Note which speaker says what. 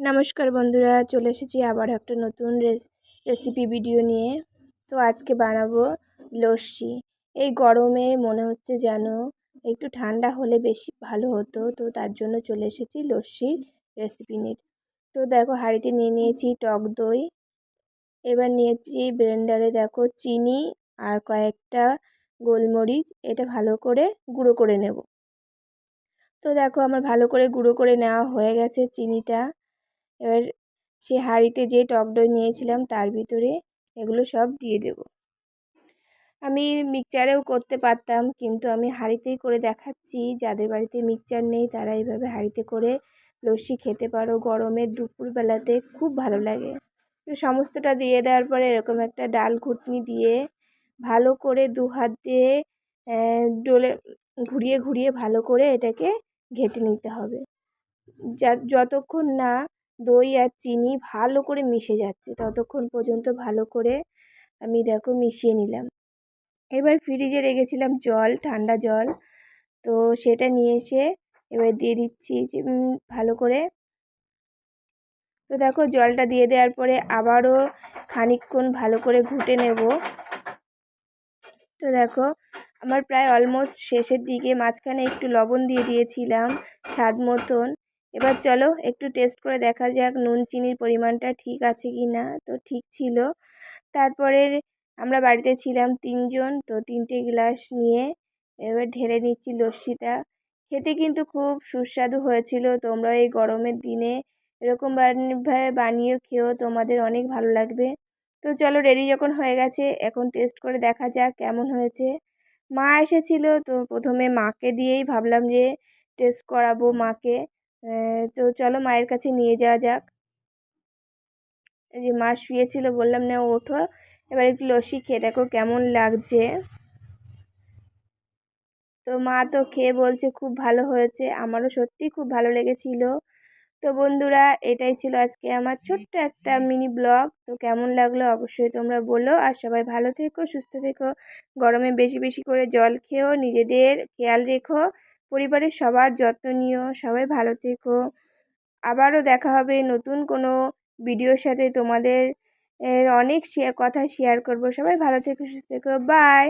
Speaker 1: নমস্কার বন্ধুরা, চলে এসেছি আবার একটা নতুন রেসিপি ভিডিও নিয়ে। তো আজকে বানাবো লস্যি। এই গরমে মনে হচ্ছে যেন একটু ঠান্ডা হলে বেশি ভালো হতো। তো তার জন্য চলে এসেছি লস্যির রেসিপি নিয়ে। তো দেখো, হাঁড়িতে নিয়ে নিয়েছি টক দই। এবার নিয়েছি ব্লেন্ডারে দেখো চিনি আর কয়েকটা গোলমরিচ। এটা ভালো করে গুঁড়ো করে নেব। তো দেখো, আমার ভালো করে গুঁড়ো করে নেওয়া হয়ে গেছে চিনিটা। এবার সেই হাঁড়িতে যে টক দই নিয়েছিলাম তার ভিতরে এগুলো সব দিয়ে দেব। আমি মিক্সচারেও করতে পারতাম, কিন্তু আমি হাঁড়িতেই করে দেখাচ্ছি, যাদের বাড়িতে মিক্সচার নেই তারা এইভাবে হাঁড়িতে করে লস্যি খেতে পারো। গরমের দুপুরবেলাতে খুব ভালো লাগে। তো সমস্তটা দিয়ে দেওয়ার পরে এরকম একটা ডাল ঘুটনি দিয়ে ভালো করে দু হাত দিয়ে ডোলে ঘুরিয়ে ঘুরিয়ে ভালো করে এটাকে ঘেটে নিতে হবে। যা, যতক্ষণ না দই আর চিনি ভালো করে মিশে যাচ্ছে। ততক্ষণ পর্যন্ত ভালো করে আমি দেখো মিশিয়ে নিলাম। এবার ফ্রিজে রেখেছিলাম জল, ঠান্ডা জল। তো সেটা নিয়ে এসে এবার দিয়ে দিচ্ছি ভালো করে। তো দেখো জলটা দিয়ে দেওয়ার পরে আবারও খানিকক্ষণ ভালো করে ঘুটে নেব। তো দেখো আমার প্রায় অলমোস্ট শেষের দিকে মাঝখানে একটু লবণ দিয়ে দিয়েছিলাম স্বাদ মতন। এবার চলো একটু টেস্ট করে দেখা যাক নুন চিনির পরিমাণটা ঠিক আছে কি না তো ঠিক ছিল। তারপরে আমরা বাড়িতে ছিলাম তিনজন, তো তিনটে গ্লাস নিয়ে এবার ঢেলে নিচ্ছি লস্যিটা। খেতে কিন্তু খুব সুস্বাদু হয়েছিল। তোমরা এই গরমের দিনে এরকমভাবে বানিয়ে খেয়েও তোমাদের অনেক ভালো লাগবে। তো চলো রেডি যখন হয়ে গেছে, এখন টেস্ট করে দেখা যাক কেমন হয়েছে। মা এসেছিল, তো প্রথমে মাকে দিয়েই ভাবলাম যে টেস্ট করাবো মাকে। তো চলো মায়ের কাছে নিয়ে যাওয়া যাক। যে মা শুয়েছিল, বললাম না ওঠো। এবার একটু লস্যি খেয়ে দেখো কেমন লাগছে। তো মা তো খেয়ে বলছে, খুব ভালো হয়েছে, আমারও সত্যি খুব ভালো লেগেছিল। তো বন্ধুরা, এটাই ছিল আজকে আমার ছোট্ট একটা মিনি ব্লগ। তো কেমন লাগল অবশ্যই তোমরা বলো, আর সবাই ভালো থেকো, সুস্থ থেকো। গরমে বেশি বেশি করে জল খেও নিজেদের খেয়াল রেখো। পরিবারের সবার যত্ন নিও, সবাই ভালো থেকো। আবারও দেখা হবে নতুন কোনো ভিডিওর সাথে তোমাদের অনেক কথা শেয়ার করব। সবাই ভালো থেকো, সুস্থ থেকো। বাই